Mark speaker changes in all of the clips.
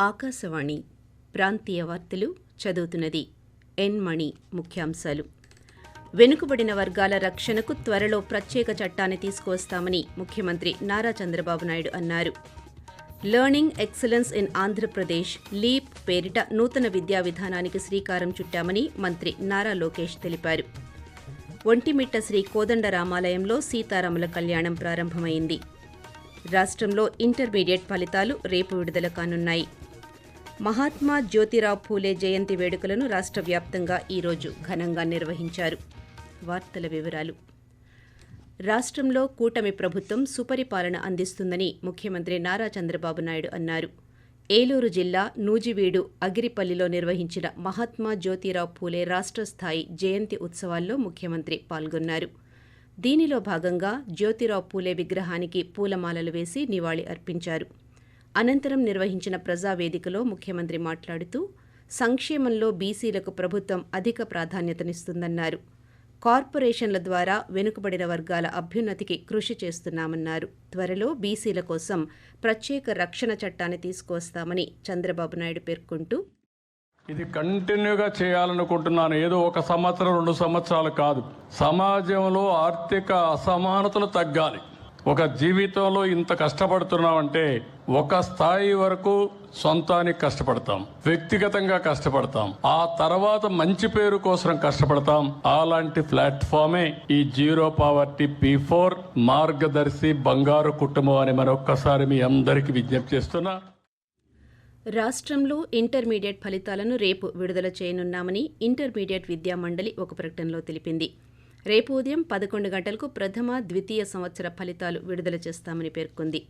Speaker 1: ఆకాశవాణి ప్రాంతీయ వార్తలు చదువుతున్నది ఎన్ మణి ముఖ్యాంశాలు. వెనుకబడిన వర్గాల రక్షణకు త్వరలో ప్రత్యేక చట్టాన్ని తీసుకువస్తామని ముఖ్యమంత్రి నారా చంద్రబాబు నాయుడు అన్నారు. Learning excellence in Andhra Pradesh LEAP పేరిట నూతన విద్యా విధానానికి శ్రీకారం చుట్టామని మంత్రి నారా లోకేష్ తెలిపారు. ఒంటిమిట్ట శ్రీ కోదండరామాలయంలో సీతారాముల కళ్యాణం ప్రారంభమైంది. రాష్ట్రంలో ఇంటర్మీడియట్ ఫలితాలు రేపు విడుదల కానున్నాయి. మహాత్మా జ్యోతిరావు ఫూలే జయంతి వేడుకలను రాష్ట్ర వ్యాప్తంగా ఈరోజు ఘనంగా నిర్వహించారు. వార్తల వివరాలు. రాష్ట్రంలో కూటమి ప్రభుత్వం సుపరిపాలన అందిస్తుందని ముఖ్యమంత్రి నారా చంద్రబాబు నాయుడు అన్నారు. ఏలూరు జిల్లా నూజివీడు అగిరిపల్లిలో నిర్వహించిన మహాత్మా జ్యోతిరావు ఫూలే రాష్ట్ర స్థాయి జయంతి ఉత్సవాల్లో ముఖ్యమంత్రి పాల్గొన్నారు. దీనిలో భాగంగా జ్యోతిరావు పూలే విగ్రహానికి పూలమాలలు వేసి నివాళి అర్పించారు. అనంతరం నిర్వహించిన ప్రజావేదికలో ముఖ్యమంత్రి మాట్లాడుతూ సంక్షేమంలో బీసీలకు ప్రభుత్వం అధిక ప్రాధాన్యతనిస్తుందన్నారు. కార్పొరేషన్ల ద్వారా వెనుకబడిన వర్గాల అభ్యున్నతికి కృషి చేస్తున్నామన్నారు. త్వరలో బీసీల కోసం ప్రత్యేక రక్షణ చట్టాన్ని తీసుకువస్తామని చంద్రబాబు నాయుడు పేర్కొంటూ
Speaker 2: ఇది కంటిన్యూగా చేయాలనుకుంటున్నాను. ఏదో ఒక సంవత్సరం రెండు సంవత్సరాలు కాదు. సమాజంలో ఆర్థిక అసమానతలు తగ్గాలి. ఒక జీవితంలో ఇంత కష్టపడుతున్నామంటే ఒక స్థాయి వరకు సొంతానికి కష్టపడతాం వ్యక్తిగతంగా కష్టపడతాం ఆ తర్వాత మంచి పేరు కోసం కష్టపడతాం. అలాంటి ప్లాట్ఫామే ఈ జీరో పావర్టీ పి ఫోర్ మార్గదర్శి బంగారు కుటుంబం అని మరొక్కసారి మీ అందరికీ విజ్ఞప్తి చేస్తున్నా.
Speaker 1: రాష్ట్రంలో ఇంటర్మీడియట్ ఫలితాలను రేపు విడుదల చేయనున్నామని ఇంటర్మీడియట్ విద్యా మండలి ఒక ప్రకటనలో తెలిపింది. రేపు ఉదయం పదకొండు గంటలకు ప్రథమ ద్వితీయ సంవత్సర ఫలితాలు విడుదల చేస్తామని పేర్కొంది.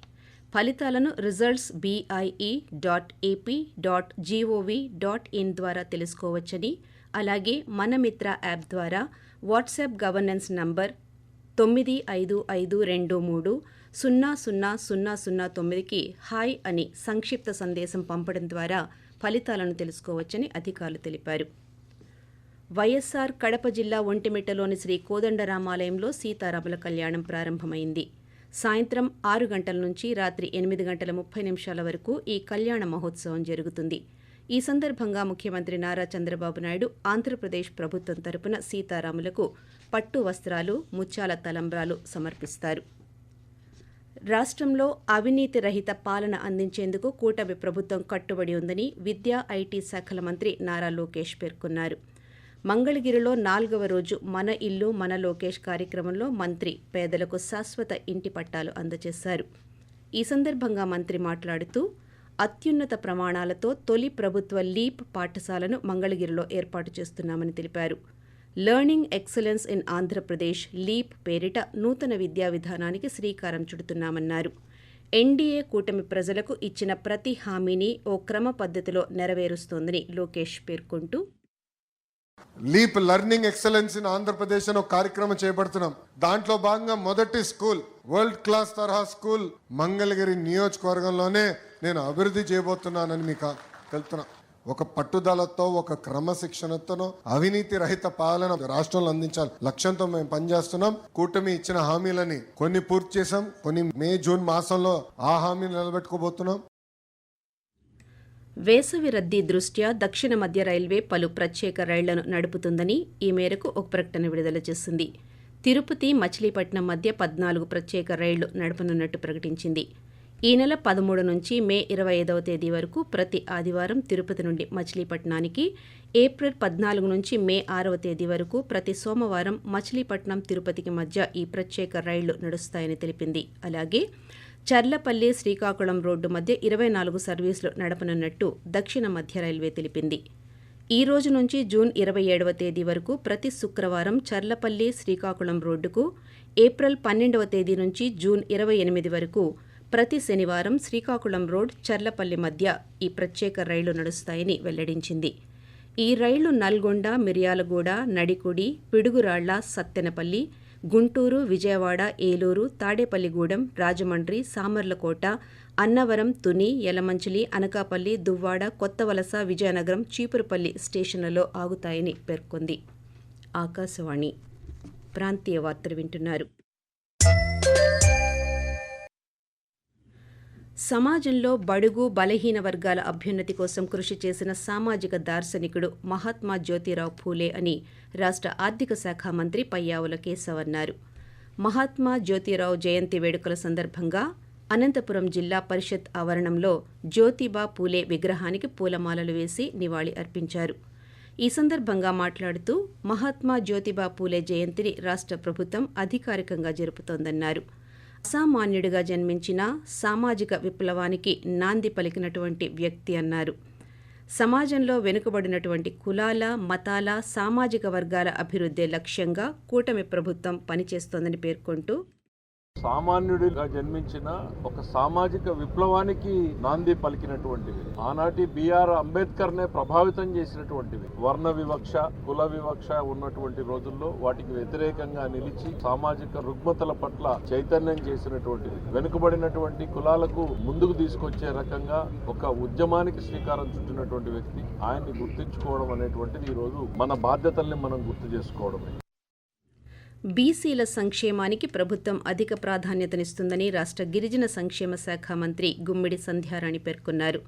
Speaker 1: ఫలితాలను results BIE dot AP dot GOV dot in ద్వారా తెలుసుకోవచ్చని అలాగే మనమిత్ర యాప్ ద్వారా వాట్సాప్ గవర్నెన్స్ నంబర్ తొమ్మిది ఐదు ఐదు రెండు మూడు సున్నా సున్నా సున్నా సున్నా తొమ్మిదికి హాయ్ అని సంక్షిప్త సందేశం పంపడం ద్వారా ఫలితాలను తెలుసుకోవచ్చని అధికారులు తెలిపారు. వైఎస్సార్ కడప జిల్లా ఒంటిమిట్టలోని శ్రీ కోదండరామాలయంలో సీతారాముల కళ్యాణం ప్రారంభమైంది. సాయంత్రం ఆరు గంటల నుంచి రాత్రి ఎనిమిది గంటల ముప్పై నిమిషాల వరకు ఈ కళ్యాణ మహోత్సవం జరుగుతుంది. ఈ సందర్భంగా ముఖ్యమంత్రి నారా చంద్రబాబు నాయుడు ఆంధ్రప్రదేశ్ ప్రభుత్వం తరపున సీతారాములకు పట్టు వస్త్రాలు ముత్యాల తలంబ్రాలు సమర్పిస్తారు. రాష్ట్రంలో అవినీతి రహిత పాలన అందించేందుకు కూటమి ప్రభుత్వం కట్టుబడి ఉందని విద్యా ఐటీ శాఖల మంత్రి నారా లోకేష్ పేర్కొన్నారు. మంగళగిరిలో నాలుగవ రోజు మన ఇల్లు మన లోకేష్ కార్యక్రమంలో మంత్రి పేదలకు శాశ్వత ఇంటి పట్టాలు అందజేశారు. ఈ సందర్భంగా మంత్రి మాట్లాడుతూ అత్యున్నత ప్రమాణాలతో తొలి ప్రభుత్వ లీప్ పాఠశాలను మంగళగిరిలో ఏర్పాటు చేస్తున్నామని తెలిపారు. Learning excellence in Andhra Pradesh LEAP పేరిట నూతన విద్యా విధానానికి శ్రీకారం చుడుతున్నామన్నారు. ఎన్డీఏ కూటమి ప్రజలకు ఇచ్చిన ప్రతి హామీని ఓ క్రమ పద్ధతిలో నెరవేరుస్తోందని లోకేష్ పేర్కొంటూ
Speaker 3: LEAP learning excellence in Andhra Pradesh అని ఒక కార్యక్రమం చేపడుతున్నాం. దాంట్లో భాగంగా మొదటి స్కూల్ వరల్డ్ క్లాస్ తరహా స్కూల్ మంగళగిరి నియోజకవర్గంలోనే నేను అభివృద్ధి చేయబోతున్నానని మీకు తెలుపుతున్నా. ఒక పట్టుదలతో ఒక క్రమశిక్షణతో అవినీతి రహిత పాలన రాష్ట్రంలో అందించాలి. లక్ష్యంతో మేము పనిచేస్తున్నాం. కూటమి ఇచ్చిన హామీలని కొన్ని పూర్తి చేసాం కొన్ని మే జూన్ మాసంలో ఆ హామీని నిలబెట్టుకోబోతున్నాం.
Speaker 1: వేసవి రద్దీ దృష్ట్యా దక్షిణ మధ్య రైల్వే పలు ప్రత్యేక రైళ్ళను నడుపుతుందని ఈ మేరకు ఒక ప్రకటన విడుదల చేసింది. తిరుపతి మచిలీపట్నం మధ్య పద్నాలుగు ప్రత్యేక రైళ్ళు నడపనున్నట్టు ప్రకటించింది. ఈ నెల పదమూడు నుంచి మే ఇరవై ఐదవ తేదీ వరకు ప్రతి ఆదివారం తిరుపతి నుండి మచిలీపట్నానికి ఏప్రిల్ పద్నాలుగు నుంచి మే ఆరవ తేదీ వరకు ప్రతి సోమవారం మచిలీపట్నం తిరుపతికి మధ్య ఈ ప్రత్యేక రైళ్ళు నడుస్తాయని తెలిపింది. అలాగే చర్లపల్లి శ్రీకాకుళం రోడ్డు మధ్య ఇరవై నాలుగు సర్వీసులు నడపనున్నట్టు దక్షిణ మధ్య రైల్వే తెలిపింది. ఈ రోజు నుంచి జూన్ ఇరవై ఏడవ తేదీ వరకు ప్రతి శుక్రవారం చర్లపల్లి శ్రీకాకుళం రోడ్డుకు ఏప్రిల్ పన్నెండవ తేదీ నుంచి జూన్ ఇరవై ఎనిమిది వరకు ప్రతి శనివారం శ్రీకాకుళం రోడ్ చర్లపల్లి మధ్య ఈ ప్రత్యేక రైళ్ళు నడుస్తాయని వెల్లడించింది. ఈ రైళ్ళు నల్గొండ మిర్యాలగూడ నడికుడి పిడుగురాళ్ళ సత్తెనపల్లి గుంటూరు విజయవాడ ఏలూరు తాడేపల్లిగూడెం రాజమండ్రి సామర్లకోట అన్నవరం తుని యలమంచిలి అనకాపల్లి దువ్వాడ కొత్తవలస విజయనగరం చీపురుపల్లి స్టేషన్లలో ఆగుతాయని పేర్కొంది. ఆకాశవాణి ప్రాంతీయ వార్తలు వింటున్నారు. సమాజంలో బడుగు బలహీన వర్గాల అభ్యున్నతి కోసం కృషి చేసిన సామాజిక దార్శనికుడు మహాత్మా జ్యోతిరావు ఫూలే అని రాష్ట్ర ఆర్థిక శాఖ మంత్రి పయ్యావుల కేశవ్ అన్నారు. మహాత్మా జ్యోతిరావు జయంతి వేడుకల సందర్భంగా అనంతపురం జిల్లా పరిషత్ ఆవరణంలో జ్యోతిబా పూలే విగ్రహానికి పూలమాలలు వేసి నివాళి అర్పించారు. ఈ సందర్భంగా మాట్లాడుతూ మహాత్మా జ్యోతిబా పూలే జయంతిని రాష్ట్ర ప్రభుత్వం అధికారికంగా జరుపుతోందన్నారు. అసామాన్యుడిగా జన్మించిన సామాజిక విప్లవానికి నాంది పలికినటువంటి వ్యక్తి అన్నారు. సమాజంలో వెనుకబడినటువంటి కులాల మతాల సామాజిక వర్గాల అభివృద్ధే లక్ష్యంగా కూటమి ప్రభుత్వం పనిచేస్తోందని పేర్కొంటూ
Speaker 4: సామాన్యుడిగా జన్మించిన ఒక సామాజిక విప్లవానికి నాంది పలికినటువంటివి. ఆనాటి బిఆర్ అంబేద్కర్ నే ప్రభావితం చేసినటువంటివి. వర్ణ వివక్ష కుల వివక్ష ఉన్నటువంటి రోజుల్లో వాటికి వ్యతిరేకంగా నిలిచి సామాజిక రుగ్మతల పట్ల చైతన్యం చేసినటువంటివి. వెనుకబడినటువంటి కులాలకు ముందుకు తీసుకొచ్చే రకంగా ఒక ఉద్యమానికి శ్రీకారం చుట్టినటువంటి వ్యక్తి ఆయన్ని గుర్తించుకోవడం అనేటువంటిది ఈ రోజు మన బాధ్యతల్ని మనం గుర్తు చేసుకోవడమే.
Speaker 1: బీసీల సంక్షేమానికి ప్రభుత్వం అధిక ప్రాధాన్యతనిస్తుందని రాష్ట్ర గిరిజన సంక్షేమ శాఖ మంత్రి గుమ్మిడి సంధ్యారాణి పేర్కొన్నారు.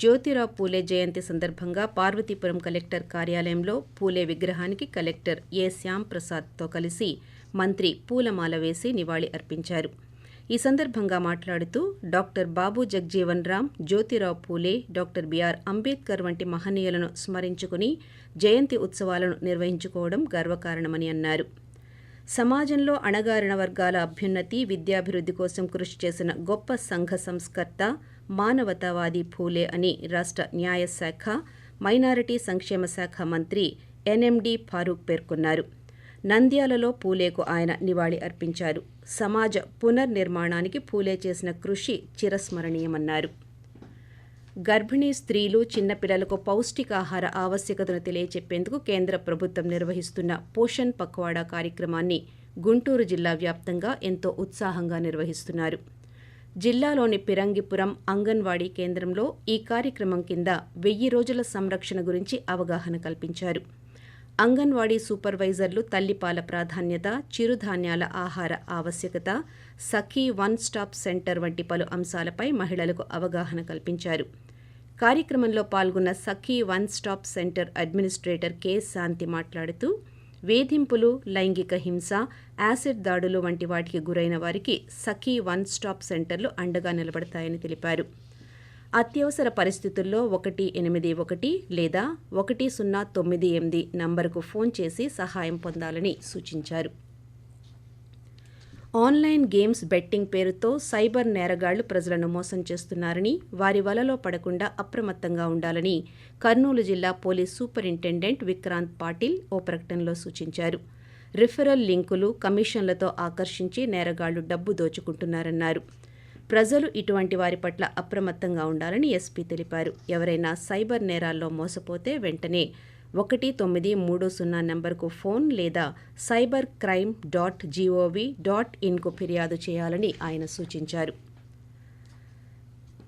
Speaker 1: జ్యోతిరావు పూలే జయంతి సందర్భంగా పార్వతీపురం కలెక్టర్ కార్యాలయంలో పూలే విగ్రహానికి కలెక్టర్ ఏ శ్యాంప్రసాద్తో కలిసి మంత్రి పూలమాల వేసి నివాళి అర్పించారు. ఈ సందర్భంగా మాట్లాడుతూ doctor Babu Jagjivan Ram Jyotirao Phule doctor B R Ambedkar వంటి మహనీయులను స్మరించుకుని జయంతి ఉత్సవాలను నిర్వహించుకోవడం గర్వకారణమని అన్నారు. సమాజంలో అణగారిన వర్గాల అభ్యున్నతి విద్యాభివృద్ధి కోసం కృషి చేసిన గొప్ప సంఘ సంస్కర్త మానవతావాది ఫూలే అని రాష్ట్ర న్యాయశాఖ మైనారిటీ సంక్షేమ శాఖ మంత్రి ఎన్ఎండి ఫారూక్ పేర్కొన్నారు. నంద్యాలలో పూలేకు ఆయన నివాళి అర్పించారు. సమాజ పునర్నిర్మాణానికి పూలే చేసిన కృషి చిరస్మరణీయమన్నారు. గర్భిణీ స్త్రీలు చిన్నపిల్లలకు పౌష్టికాహార ఆవశ్యకతను తెలియచెప్పేందుకు కేంద్ర ప్రభుత్వం నిర్వహిస్తున్న పోషణ్ పక్వాడా కార్యక్రమాన్ని గుంటూరు జిల్లా వ్యాప్తంగా ఎంతో ఉత్సాహంగా నిర్వహిస్తున్నారు. జిల్లాలోని పిరంగిపురం అంగన్వాడీ కేంద్రంలో ఈ కార్యక్రమం కింద వెయ్యి రోజుల సంరక్షణ గురించి అవగాహన కల్పించారు. అంగన్వాడీ సూపర్వైజర్లు తల్లిపాల ప్రాధాన్యత చిరుధాన్యాల ఆహార ఆవశ్యకత సఖీ వన్ స్టాప్ సెంటర్ వంటి పలు అంశాలపై మహిళలకు అవగాహన కల్పించారు. కార్యక్రమంలో పాల్గొన్న Sakhi one stop centre administrator K. Shanti మాట్లాడుతూ వేధింపులు లైంగిక హింస యాసిడ్ దాడులు వంటి వాటికి గురైన వారికి సఖీ వన్ స్టాప్ సెంటర్లు అండగా నిలబడతాయని తెలిపారు. అత్యవసర పరిస్థితుల్లో ఒకటి ఎనిమిది ఒకటి లేదా ఒకటి సున్నా తొమ్మిది ఎనిమిది నంబరుకు ఫోన్ చేసి సహాయం పొందాలని సూచించారు. ఆన్లైన్ గేమ్స్ బెట్టింగ్ పేరుతో సైబర్ నేరగాళ్ళు ప్రజలను మోసం చేస్తున్నారని వారి వలలో పడకుండా అప్రమత్తంగా ఉండాలని కర్నూలు జిల్లా పోలీస్ సూపరింటెండెంట్ విక్రాంత్ పాటిల్ ఓ ప్రకటనలో సూచించారు. రిఫరల్ లింకులు కమిషన్లతో ఆకర్షించి నేరగాళ్ళు డబ్బు దోచుకుంటున్నారన్నారు. ప్రజలు ఇటువంటి వారి పట్ల అప్రమత్తంగా ఉండాలని ఎస్పీ తెలిపారు. ఎవరైనా సైబర్ నేరాల్లో మోసపోతే వెంటనే ఒకటి తొమ్మిది మూడు సున్నా నెంబర్కు ఫోన్ లేదా cyber crime dot GOV dot ఇన్కు ఫిర్యాదు చేయాలని ఆయన సూచించారు.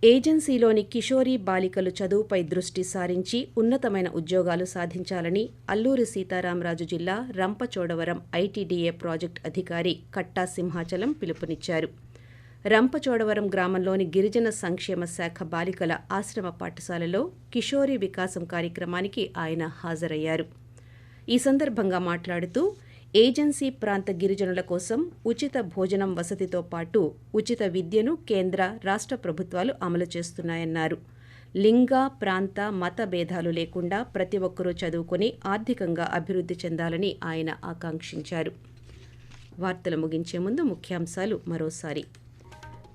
Speaker 1: ఏజెన్సీలోని కిషోరీ బాలికలు చదువుపై దృష్టి సారించి ఉన్నతమైన ఉద్యోగాలు సాధించాలని అల్లూరి సీతారామరాజు జిల్లా రంపచోడవరం ఐటీడీఏ ప్రాజెక్ట్ అధికారి కట్టా సింహాచలం పిలుపునిచ్చారు. రంపచోడవరం గ్రామంలోని గిరిజన సంక్షేమ శాఖ బాలికల ఆశ్రమ పాఠశాలలో కిషోరి వికాసం కార్యక్రమానికి ఆయన హాజరయ్యారు. ఈ సందర్భంగా మాట్లాడుతూ ఏజెన్సీ ప్రాంత గిరిజనుల కోసం ఉచిత భోజనం వసతితో పాటు ఉచిత విద్యను కేంద్ర రాష్ట్ర ప్రభుత్వాలు అమలు చేస్తున్నాయన్నారు. లింగ ప్రాంత మత భేదాలు లేకుండా ప్రతి ఒక్కరూ చదువుకుని ఆర్థికంగా అభివృద్ధి చెందాలని ఆయన ఆకాంక్షించారు. వార్తలు ముగించే ముందు ముఖ్యాంశాలు మరోసారి.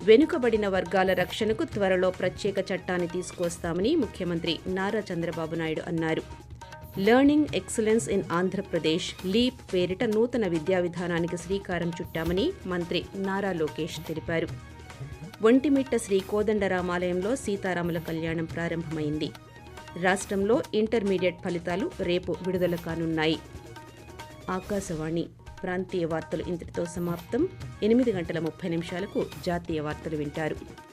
Speaker 1: వెనుకబడిన వర్గాల రక్షణకు త్వరలో ప్రత్యేక చట్టాన్ని తీసుకువస్తామని ముఖ్యమంత్రి నారా చంద్రబాబు నాయుడు అన్నారు. Learning excellence in Andhra Pradesh LEAP పేరిట నూతన విద్యా విధానానికి శ్రీకారం చుట్టామని మంత్రి నారా లోకేష్ తెలిపారు. ఒంటిమిట్ట శ్రీ కోదండరామాలయంలో సీతారాముల కళ్యాణం ప్రారంభమైంది. రాష్ట్రంలో ఇంటర్మీడియట్ ఫలితాలు రేపు విడుదల కానున్నాయి. ఆకాశవాణి ప్రాంతీయ వార్తలు ఇంతటితో సమాప్తం. ఎనిమిది గంటల ముప్పై నిమిషాలకు జాతీయ వార్తలు వింటారు.